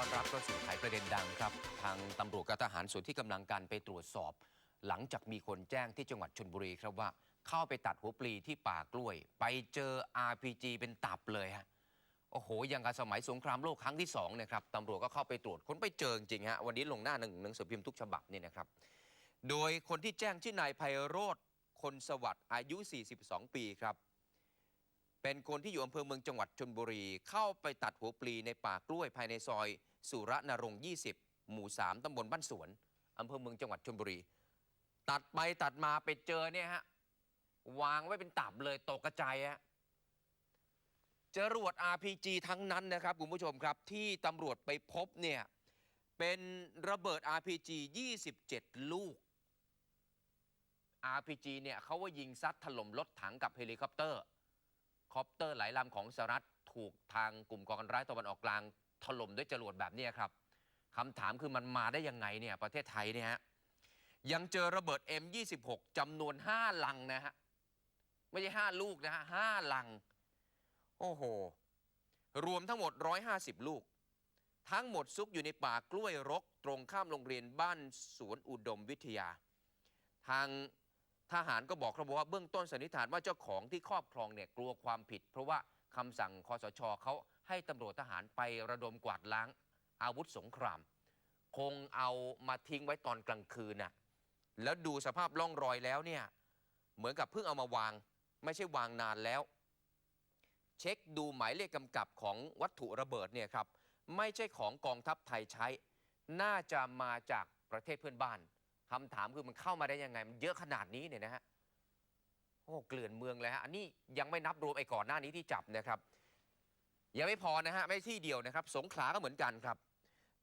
ต้อนรับเข้าสู่ไขประเด็นดังครับ ทางตำรวจกับทหารส่วนที่กำลังการไปตรวจสอบ หลังจากมีคนแจ้งที่จังหวัดชนบุรีครับว่า เข้าไปตัดหัวปลีที่ป่ากล้วย ไปเจอ RPG เป็นตับเลยฮะโอ้โหยังกับสมัยสงครามโลกครั้งที่2นะครับตำรวจก็เข้าไปตรวจค้นไปเจอจริงฮะวันนี้ลงหน้าหนึ่งหนังสือพิมพ์ทุกฉบับนี่นะครับ โดยคนที่แจ้งชื่อนายไพโรธคนสวัสดิ์อายุ 42 ปีครับเป็นคนที่อยู่อำเภอเมืองจังหวัดชนบุรี เข้าไปตัดหัวปลีในป่ากล้วยภายในซอย สุรนรงค์20 หมู่ 3 ตำบลบ้านสวน อำเภอเมืองจังหวัดชนบุรี ตัดไปตัดมาไปเจอเนี่ยฮะ วางไว้เป็นตับเลยตกกระจายฮะจรวด RPG ทั้งนั้นนะครับคุณผู้ชมครับ ที่ตำรวจไปพบเนี่ยเป็นระเบิด RPG 27 ลูก RPG เนี่ยเขาว่ายิงซัดถล่มรถถังกับเฮลิคอปเตอร์ คอปเตอร์หลายลำของสหรัฐถูกทางกลุ่มก่อการร้ายตะวันออกกลาง ถล่มด้วยจรวดแบบนี้ครับคำถามคือมันมาได้ยังไงเนี่ยประเทศไทยเนี่ยฮะยังเจอระเบิด M26 จำนวน 5 ลังนะฮะ ไม่ใช่ 5 ลูกนะฮะ5ลัง โอ้โห รวมทั้งหมด 150 ลูก ทั้งหมดซุกอยู่ในป่ากล้วยรก ตรงข้ามโรงเรียนบ้านสวนอุดมวิทยา ทางทหารก็บอกครับว่าเบื้องต้นสันนิษฐานว่าเจ้าของที่ครอบครองเนี่ยกลัวความผิด เพราะว่าคำสั่งคอสชเขา ให้ตำรวจทหารไประดมกวาดล้างอาวุธสงคราม คงเอามาทิ้งไว้ตอนกลางคืนน่ะแล้วดูสภาพร่องรอยแล้วเนี่ยเหมือนกับเพิ่งเอามาวาง ไม่ใช่วางนานแล้ว เช็คดูหมายเลขกำกับของวัตถุระเบิดเนี่ยครับไม่ใช่ของกองทัพไทยใช้ น่าจะมาจากประเทศเพื่อนบ้านคำถามคือมันเข้ามาได้ยังไง มันเยอะขนาดนี้เนี่ยนะฮะโอ้เกลื่อนเมืองเลยฮะอันนี้ยังไม่นับรวมไอ้ก่อนหน้านี้ที่จับนะครับ ยังไม่พอนะฮะไม่ที่เดียวนะครับ สงขลาก็เหมือนกันครับ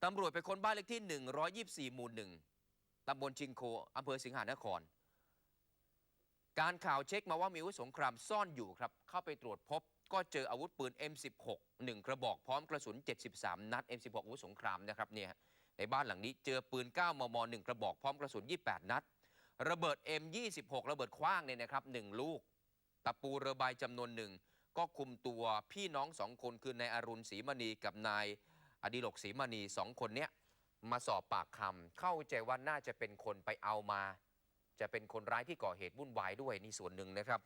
ตำรวจไปค้นบ้านเลขที่ 124 หมู่หนึ่งตำบลชิงโคอำเภอสิงหานคร การข่าวเช็คมาว่ามีอาวุธสงครามซ่อนอยู่ครับ เข้าไปตรวจพบ ก็เจออาวุธปืน M16 1 กระบอกพร้อมกระสุน 73 นัด M16 อาวุธสงครามนะครับเนี่ยในบ้านหลังนี้เจอปืน 9 มม 1 กระบอกพร้อมกระสุน 28 นัด ระเบิด M26 ระเบิดคว้างเนี่ยนะครับ1ลูก ตะปูเรือใบจำนวนหนึ่ง ก็คุมตัวพี่น้องสองคนคือนายอรุณศรีมณีกับนายอดิลกศรีมณีสองคนเนี้ยมาสอบปากคำเข้าใจว่าน่าจะเป็นคนไปเอามา จะเป็นคนร้ายที่ก่อเหตุวุ่นวายด้วยนี่ส่วนหนึ่งนะครับ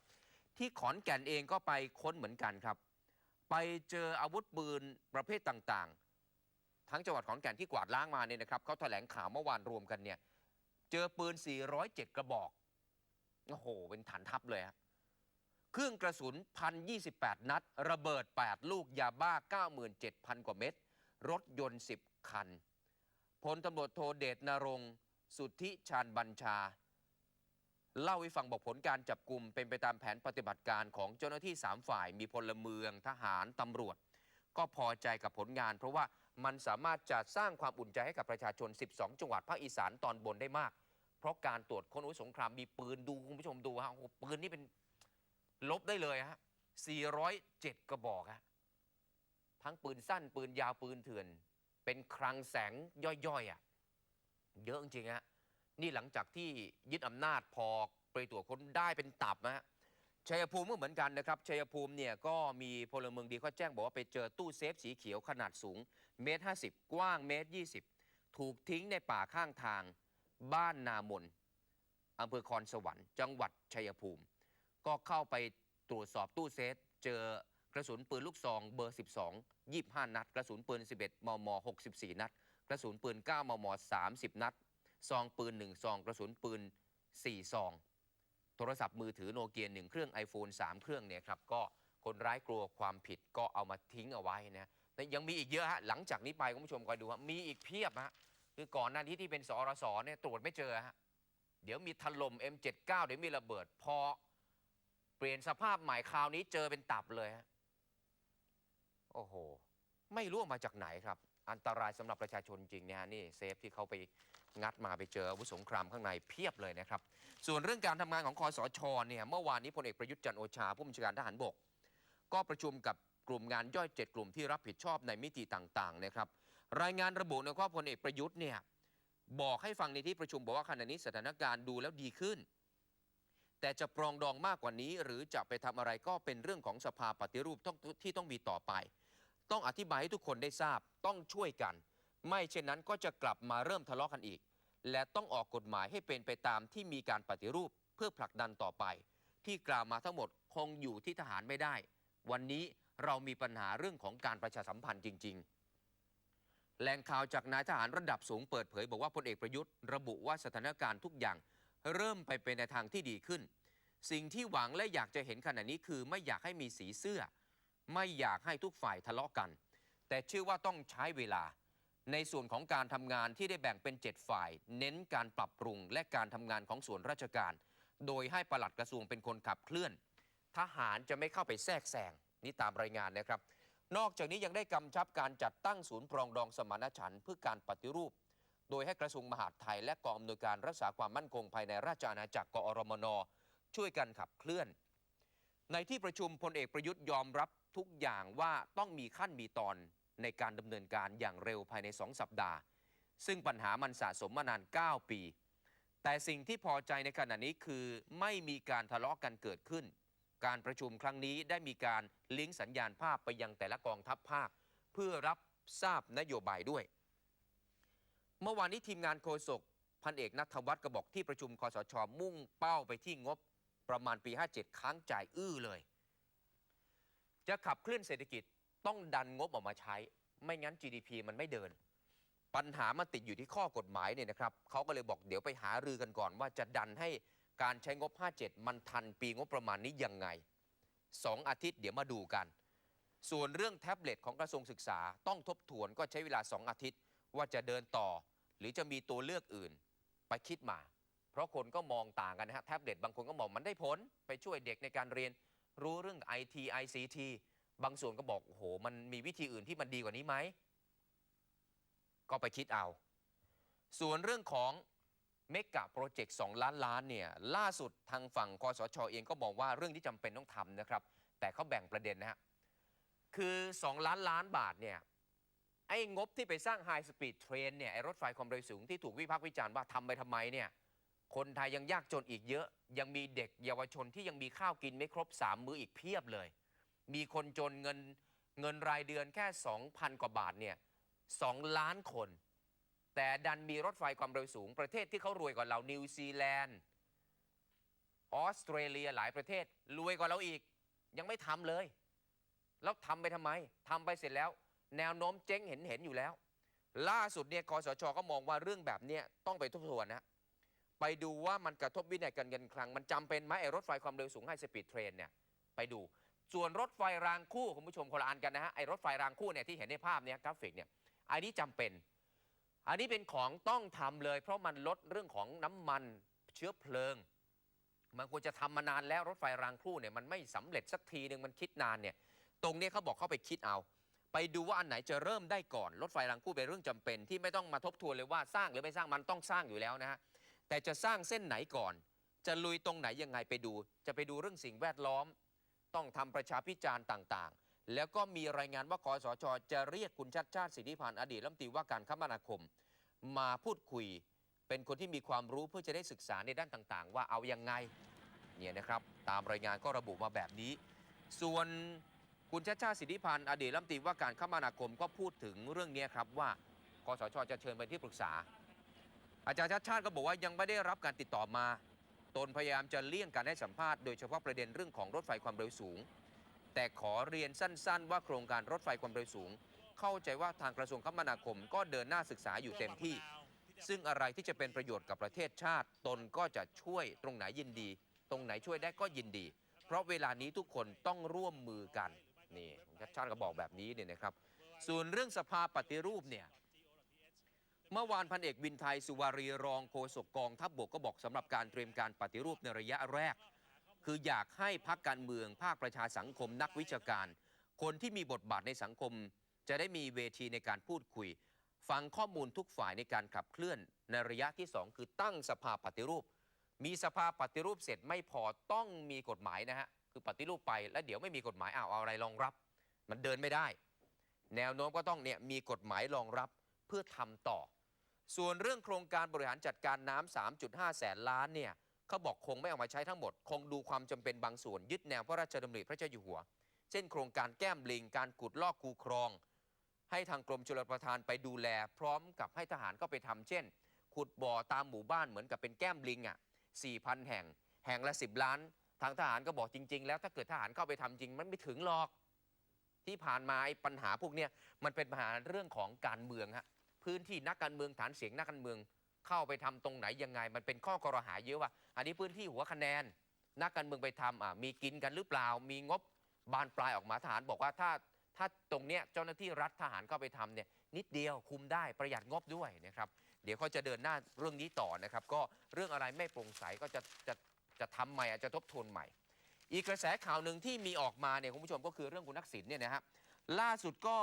ที่ขอนแก่นเองก็ไปค้นเหมือนกันครับ ไปเจออาวุธปืนประเภทต่างๆ ทั้งจังหวัดขอนแก่นที่กวาดล้างมาเนี่ยนะครับเขาแถลงข่าวเมื่อวานรวมกันเนี่ยเจอปืน 407 กระบอกโอ้โหเป็นฐานทัพเลยฮะ เครื่องกระสุน 1,028 นัด ระเบิด 8 ลูกยาบ้า 97,000 กว่าเม็ด รถยนต์ 10 คัน พลตำรวจโทเดชนรงสุทธิชาญบัญชา เล่าให้ฟังบอกผลการจับกลุ่มเป็นไปตามแผนปฏิบัติการของเจ้าหน้าที่ 3 ฝ่าย มีพลเมืองทหารตำรวจ ก็พอใจกับผลงาน เพราะว่ามันสามารถจะสร้างความอุ่นใจให้กับประชาชน 12 จังหวัดภาคอีสานตอนบนได้มาก เพราะการตรวจค้นอาวุธสงครามมีปืนดูคุณผู้ชมดูฮะโอ้โหปืนนี่เป็น ลบได้เลยฮะ407 กระบอกฮะทั้งปืนสั้นปืนยาวปืนเถื่อน เป็นคลังแสงย่อยๆอะเยอะจริงฮะนี่หลังจากที่ยึดอำนาจพอไปตรวจค้นได้เป็นตับนะฮะชัยภูมิก็เหมือนกันนะครับชัยภูมิเนี่ยก็มีพลเมืองดีเขาแจ้งบอกว่าไปเจอตู้เซฟสีเขียวขนาดสูงเมตรห้กว้างเมตรยีถูกทิ้งในป่าข้างทาง บ้านนามนอำเภอคอนสวรรค์ จังหวัดชัยภูมิ ก็เข้าไปตรวจสอบตู้เซฟเจอกระสุนปืนลูกซองเบอร์ 12 25 นัด กระสุนปืน 11 มม 64 นัด กระสุนปืน 9 มม 30 นัด ซองปืน 1 ซอง กระสุนปืน 4 ซอง โทรศัพท์มือถือโนเกียหนึ่งเครื่อง iPhone 3 เครื่องเนี่ยครับก็คนร้ายกลัวความผิดก็เอามาทิ้งเอาไว้นะยังมีอีกเยอะฮะหลังจากนี้ไปคุณผู้ชมคอยดูฮะมีอีกเพียบฮะคือก่อนหน้านี้ที่เป็นสอรสเนี่ยตรวจไม่เจอฮะเดี๋ยวมีถล่ม M79 เดี๋ยวมีระเบิดพอ เปลี่ยนสภาพใหม่คราวนี้เจอเป็นตับเลยฮะโอ้โห ไม่รู้มาจากไหนครับ อันตรายสำหรับประชาชนจริงเนี่ยฮะนี่เซฟที่เขาไปงัดมาไปเจออาวุธสงครามข้างในเพียบเลยนะครับ ส่วนเรื่องการทำงานของคอสชเนี่ยเมื่อวานนี้พลเอกประยุทธ์จันโอชา ผู้บัญชาการทหารบก ก็ประชุมกับกลุ่มงานย่อย 7 กลุ่มที่รับผิดชอบในมิติต่างๆนะครับรายงานระบุนะครับว่าพลเอกประยุทธ์เนี่ยบอกให้ฟังในที่ประชุมบอกว่าขณะนี้สถานการณ์ดูแล้วดีขึ้น แต่จะปรองดองมากกว่านี้ หรือจะไปทำอะไรก็เป็นเรื่องของสภาปฏิรูปที่ต้องมีต่อไป ต้องอธิบายให้ทุกคนได้ทราบต้องช่วยกัน ไม่เช่นนั้นก็จะกลับมาเริ่มทะเลาะกันอีก และต้องออกกฎหมายให้เป็นไปตามที่มีการปฏิรูปเพื่อผลักดันต่อไป ที่กล่าวมาทั้งหมดคงอยู่ที่ทหารไม่ได้ วันนี้เรามีปัญหาเรื่องของการประชาสัมพันธ์จริง ๆ แหล่งข่าวจากนายทหารระดับสูงเปิดเผย บอกว่าพลเอกประยุทธ์ระบุว่าสถานการณ์ทุกอย่าง เริ่มไปเป็นในทางที่ดีขึ้น สิ่งที่หวังและอยากจะเห็นขณะนี้คือไม่อยากให้มีสีเสื้อ ไม่อยากให้ทุกฝ่ายทะเลาะกัน แต่เชื่อว่าต้องใช้เวลา ในส่วนของการทำงานที่ได้แบ่งเป็น 7 ฝ่าย เน้นการปรับปรุงและการทำงานของส่วนราชการ โดยให้ปลัดกระทรวงเป็นคนขับเคลื่อน ทหารจะไม่เข้าไปแทรกแซงนี่ตามรายงานนะครับ นอกจากนี้ยังได้กำชับการจัดตั้งศูนย์ปรองดองสมานฉันท์เพื่อการปฏิรูป โดยให้กระทรวงมหาดไทย และกองอำนวยการรักษาความมั่นคงภายในราชอาณาจักรกอรมน ช่วยกันขับเคลื่อน ในที่ประชุมพลเอกประยุทธ์ยอมรับทุกอย่างว่าต้องมีขั้นมีตอนในการดำเนินการอย่างเร็วภายใน2สัปดาห์ ซึ่งปัญหามันสะสมมานาน 9 ปี แต่สิ่งที่พอใจในขณะนี้คือไม่มีการทะเลาะกันเกิดขึ้น การประชุมครั้งนี้ได้มีการลิงก์สัญญาณภาพไปยังแต่ละกองทัพภาค เพื่อรับทราบนโยบายด้วย เมื่อวานนี้ทีมงานโฆษกพันเอกนัทวัฒน์ก็บอกที่ประชุมคอสชมุ่งเป้าไปที่งบประมาณปี 57 ค้างจ่ายอื้อเลย จะขับเคลื่อนเศรษฐกิจต้องดันงบออกมาใช้ ไม่งั้น GDP มันไม่เดิน ปัญหามันติดอยู่ที่ข้อกฎหมายเนี่ยนะครับเขาก็เลยบอกเดี๋ยวไปหารือกันก่อนว่าจะดันให้การใช้งบ 57 มันทันปีงบประมาณนี้ยังไง 2 อาทิตย์เดี๋ยวมาดูกัน ส่วนเรื่องแท็บเล็ตของกระทรวงศึกษาต้องทบทวนก็ใช้เวลา 2 อาทิตย์ ว่าจะเดินต่อ หรือจะมีตัวเลือกอื่นไปคิดมา เพราะคนก็มองต่างกันนะฮะแท็บเล็ตบางคนก็มองมันได้ผล ไปช่วยเด็กในการเรียนรู้เรื่อง IT ICT บางส่วนก็บอกโอ้โหมันมีวิธีอื่นที่มันดีกว่านี้ไหมก็ไปคิดเอา ส่วนเรื่องของเมกะโปรเจกต์2ล้านล้านเนี่ยล่าสุดทางฝั่งคอสชเองก็บอกว่าเรื่องที่จำเป็นต้องทำนะครับ แต่เขาแบ่งประเด็นนะฮะคือ 2 ล้านล้านบาทเนี่ย ไอ้งบที่ไปสร้างไฮสปีดเทรนเนี่ยไอ้รถไฟความเร็วสูงที่ถูกวิพากษ์วิจารณ์ว่าทำไปทำไมเนี่ยคนไทยยังยากจนอีกเยอะ ยังมีเด็กเยาวชนที่ยังมีข้าวกินไม่ครบ 3 มื้ออีกเพียบเลย มีคนจนเงินเงินรายเดือนแค่ 2,000 กว่าบาทเนี่ย2ล้านคน แต่ดันมีรถไฟความเร็วสูง ประเทศที่เขารวยกว่าเรานิวซีแลนด์ออสเตรเลียหลายประเทศรวยกว่าเราอีก ยังไม่ทำเลย แล้วทำไปทำไมทำไปเสร็จแล้ว แนวโน้มเจ๊งเห็นเห็นอยู่แล้ว ล่าสุดเนี่ยคอสชก็มองว่าเรื่องแบบเนี้ยต้องไปทบทวนนะไปดูว่ามันกระทบวินัยการเงินคลัง มันจำเป็นไหมไอ้รถไฟความเร็วสูงไฮสปีดเทรนเนี่ยไปดูส่วนรถไฟรางคู่คุณผู้ชมคนละอันกันนะฮะไอ้รถไฟรางคู่เนี่ยที่เห็นในภาพเนี่ยกราฟิกเนี่ยอันนี้จำเป็น อันนี้เป็นของต้องทำเลย เพราะมันลดเรื่องของน้ำมันเชื้อเพลิง มันควรจะทำมานานแล้วรถไฟรางคู่เนี่ยมันไม่สำเร็จสักทีหนึ่งมันคิดนานเนี่ยตรงนี้เขาบอกเข้าไปคิดเอา ไปดูว่าอันไหนจะเริ่มได้ก่อนรถไฟรางคู่เป็นเรื่องจำเป็น ที่ไม่ต้องมาทบทวนเลยว่าสร้างหรือไม่สร้างมันต้องสร้างอยู่แล้วนะฮะแต่จะสร้างเส้นไหนก่อน จะลุยตรงไหนยังไงไปดู จะไปดูเรื่องสิ่งแวดล้อม ต้องทำประชาพิจารณ์ต่างๆ แล้วก็มีรายงานว่าคอสชจะเรียกคุณชัดชาติสิทธิพันธ์อดีตรัฐมนตรีว่าการคมนาคม มาพูดคุย เป็นคนที่มีความรู้เพื่อจะได้ศึกษาในด้านต่างๆ ว่าเอายังไงเนี่ยนะครับตามรายงานก็ระบุมาแบบนี้ ส่วน คุณชัดชาสิทธิพันธ์อดีตรัฐมนตรีว่าการคมนาคมก็พูดถึงเรื่องนี้ครับว่าคสชจะเชิญไปที่ปรึกษา อาจารย์ชัดชาติก็บอกว่ายังไม่ได้รับการติดต่อมา ตนพยายามจะเลี่ยงการให้สัมภาษณ์โดยเฉพาะประเด็นเรื่องของรถไฟความเร็วสูง แต่ขอเรียนสั้น ๆ ว่าโครงการรถไฟความเร็วสูง เข้าใจว่าทางกระทรวงคมนาคมก็เดินหน้าศึกษาอยู่เต็มที่ ซึ่งอะไรที่จะเป็นประโยชน์กับประเทศชาติ ตนก็จะช่วยตรงไหนยินดี ตรงไหนช่วยได้ก็ยินดี เพราะเวลานี้ทุกคนต้องร่วมมือกัน นี่คุณชัดชาติก็บอกแบบนี้เนี่ยนะครับ ส่วนเรื่องสภาปฏิรูปเนี่ยเมื่อวานพันเอกวินไทยสุวารีรองโฆษกกองทัพบบกก็บอกสำหรับการเตรียมการปฏิรูปในระยะแรก คืออยากให้พักการเมืองภาคประชาสังคมนักวิชาการ คนที่มีบทบาทในสังคม จะได้มีเวทีในการพูดคุย ฟังข้อมูลทุกฝ่ายในการขับเคลื่อนในระยะที่ 2 คือตั้งสภาปฏิรูป มีสภาปฏิรูปเสร็จไม่พอต้องมีกฎหมายนะฮะ คือปฏิรูปไปแล้วเดี๋ยวไม่มีกฎหมายอ้าวเอาอะไรรองรับ มันเดินไม่ได้ แนวโน้มก็ต้องเนี่ยมีกฎหมายรองรับเพื่อทำต่อ ส่วนเรื่องโครงการบริหารจัดการน้ำ3.5 แสนล้านเนี่ยเขาบอกคงไม่เอามาใช้ทั้งหมด คงดูความจำเป็นบางส่วน ยึดแนวพระราชดำริพระเจ้าอยู่หัว เช่น โครงการแก้มลิงการขุดลอกคูครอง ให้ทางกรมชลประทานไปดูแล พร้อมกับให้ทหารก็ไปทำเช่น ขุดบ่อตามหมู่บ้านเหมือนกับเป็นแก้มลิงอะ4,000 แห่ง แห่งละ 10 ล้าน ทางทหารก็บอกจริง ๆ แล้วถ้าเกิดทหารเข้าไปทำจริง มันไม่ถึงหรอก ที่ผ่านมาไอ้ปัญหาพวกเนี้ยมันเป็นปัญหาเรื่องของการเมืองฮะพื้นที่นักการเมืองฐานเสียงนักการเมืองเข้าไปทำตรงไหนยังไง มันเป็นข้อกรหาเยอะว่า อันนี้พื้นที่หัวคะแนน นักการเมืองไปทำอะมีกินกันหรือเปล่า มีงบบานปลายออกมาทหารบอกว่าถ้าถ้าตรงเนี้ยเจ้าหน้าที่รัฐทหารเข้าไปทำเนี่ยนิดเดียวคุมได้ประหยัดงบด้วยนะครับ เดี๋ยวเขาจะเดินหน้าเรื่องนี้ต่อนะครับ ก็เรื่องอะไรไม่โปร่งใสก็จะจะ จะทำใหม่อาจจะทบทวนใหม่ อีกกระแสข่าวหนึ่งที่มีออกมาเนี่ยคุณผู้ชมก็คือเรื่องคุณทักษิณเนี่ยนะฮะล่าสุดก็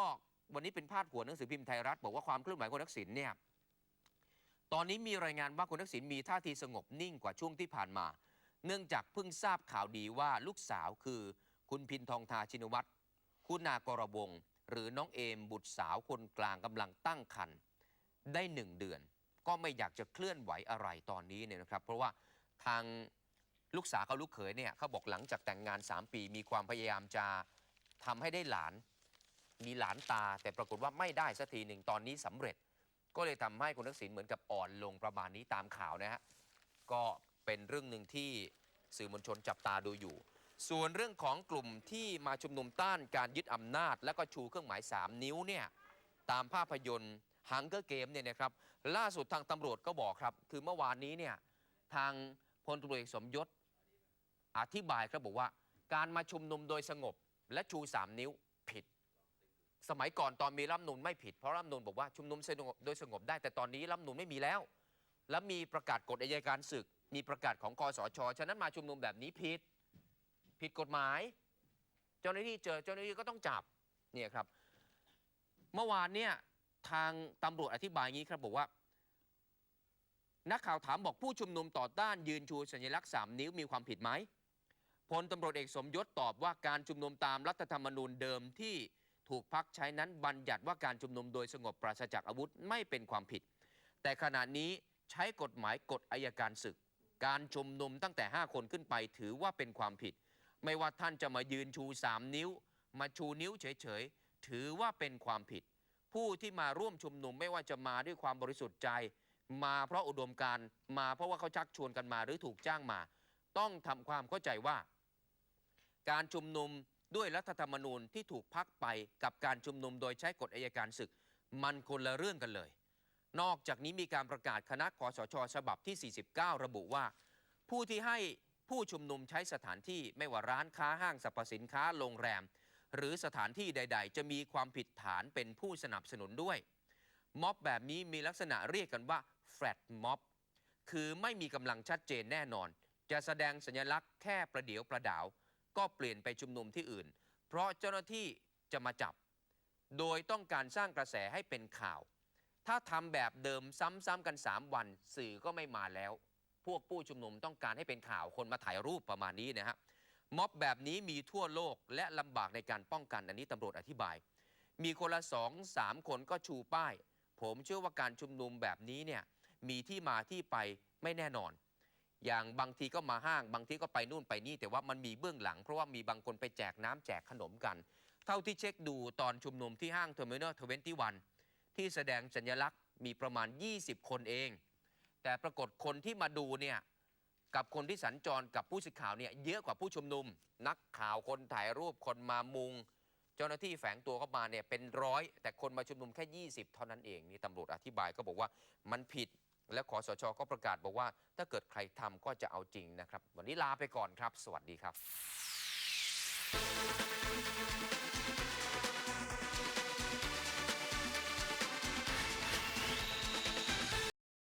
วันนี้เป็นพาดหัวหนังสือพิมพ์ไทยรัฐ บอกว่าความเคลื่อนไหวคุณทักษิณเนี่ยตอนนี้มีรายงานว่าคุณทักษิณมีท่าทีสงบนิ่งกว่าช่วงที่ผ่านมา เนื่องจากเพิ่งทราบข่าวดีว่าลูกสาวคือคุณพินทองทาชินวัตรคุณากรวงหรือน้องเอมบุตรสาวคนกลางกำลังตั้งครรภ์ได้หนึ่งเดือน ก็ไม่อยากจะเคลื่อนไหวอะไรตอนนี้เนี่ยนะครับ เพราะว่าทาง ลูกสาวเขาลูกเขยเนี่ยเขาบอกหลังจากแต่งงาน 3 ปี มีความพยายามจะทำให้ได้หลาน มีหลานตา แต่ปรากฏว่าไม่ได้สักทีหนึ่งตอนนี้สำเร็จ ก็เลยทำให้คุณทักษิณเหมือนกับอ่อนลงประมาณนี้ตามข่าวนะฮะก็เป็นเรื่องหนึ่งที่สื่อมวลชนจับตาดูอยู่ ส่วนเรื่องของกลุ่มที่มาชุมนุมต้านการยึดอำนาจ และก็ชูเครื่องหมาย 3 นิ้วเนี่ยตามภาพยนตร์ฮังเกอร์เกมเนี่ยนะครับล่าสุดทางตำรวจก็บอกครับ คือเมื่อวานนี้เนี่ยทาง พลตำรวจเอกสมยศอธิบายครับบอกว่า การมาชุมนุมโดยสงบ และชู 3 นิ้วผิด สมัยก่อนตอนมีรัฐธรรมนูนไม่ผิดเพราะรัฐธรรมนูนบอกว่าชุมนุมโดยสงบได้ แต่ตอนนี้รัฐธรรมนูนไม่มีแล้ว และมีประกาศกฎอัยการศึก มีประกาศของคอสชฉะนั้นมาชุมนุมแบบนี้ผิด ผิดกฎหมาย เจ้าหน้าที่เจอเจ้าหน้าที่ก็ต้องจับเนี่ยครับ เมื่อวานเนี่ยทางตำรวจอธิบายงี้ครับบอกว่า นักข่าวถามบอกผู้ชุมนุมต่อต้านยืนชูสัญลักษณ์ 3 นิ้วมีความผิดไหมพลตำรวจเอกสมยศตอบว่าการชุมนุมตามรัฐธรรมนูญเดิมที่ถูกพักใช้นั้นบัญญัติว่าการชุมนุมโดยสงบปราศจากอาวุธไม่เป็นความผิด แต่ขณะนี้ใช้กฎหมายกฎอายการศึก การชุมนุมตั้งแต่ 5 คนขึ้นไปถือว่าเป็นความผิด ไม่ว่าท่านจะมายืนชู 3 นิ้ว มาชูนิ้วเฉยๆถือว่าเป็นความผิด ผู้ที่มาร่วมชุมนุมไม่ว่าจะมาด้วยความบริสุทธิ์ใจ มาเพราะอุดมการมาเพราะว่าเขาชักชวนกันมาหรือถูกจ้างมา ต้องทำความเข้าใจว่า การชุมนุมด้วยรัฐธรรมนูญที่ถูกพักไปกับการชุมนุมโดยใช้กฎอัยการศึก มันคนละเรื่องกันเลย นอกจากนี้มีการประกาศคณะคอสชฉบับที่ 49 ระบุว่า ผู้ที่ให้ผู้ชุมนุมใช้สถานที่ไม่ว่าร้านค้าห้างสรรพสินค้าโรงแรม หรือสถานที่ใด ๆ จะมีความผิดฐานเป็นผู้สนับสนุนด้วย ม็อบแบบนี้มีลักษณะเรียกกันว่าแฟลตม็อบคือไม่มีกำลังชัดเจนแน่นอน จะแสดงสัญลักษณ์แค่ประเดี๋ยวประดาว ก็เปลี่ยนไปชุมนุมที่อื่น เพราะเจ้าหน้าที่จะมาจับ โดยต้องการสร้างกระแสให้เป็นข่าว ถ้าทำแบบเดิมซ้ำๆกัน 3 วัน สื่อก็ไม่มาแล้ว พวกผู้ชุมนุมต้องการให้เป็นข่าวคนมาถ่ายรูปประมาณนี้นะฮะม็อบแบบนี้มีทั่วโลกและลำบากในการป้องกันอันนี้ตำรวจอธิบาย มีคนละสองสามคนก็ชูป้าย ผมเชื่อว่าการชุมนุมแบบนี้เนี่ยมีที่มาที่ไปไม่แน่นอน อย่างบางทีก็มาห้าง บางทีก็ไปนู่นไปนี่ แต่ว่ามันมีเบื้องหลัง เพราะว่ามีบางคนไปแจกน้ำแจกขนมกัน เท่าที่เช็คดูตอนชุมนุมที่ห้างเทอร์มินอลทเวนตี้วันที่แสดงสัญลักษณ์มีประมาณ 20 คนเอง แต่ปรากฏคนที่มาดูเนี่ยกับคนที่สัญจรกับผู้สื่อข่าวเนี่ยเยอะกว่าผู้ชุมนุม นักข่าวคนถ่ายรูปคนมามุง เจ้าหน้าที่แฝงตัวเข้ามาเนี่ยเป็นร้อยแต่คนมาชุมนุมแค่ 20 เท่านั้นเองนี่ตำรวจอธิบายก็บอกว่ามันผิดและขอสชก็ประกาศบอกว่า ถ้าเกิดใครทำก็จะเอาจริงนะครับ วันนี้ลาไปก่อนครับ สวัสดีครับ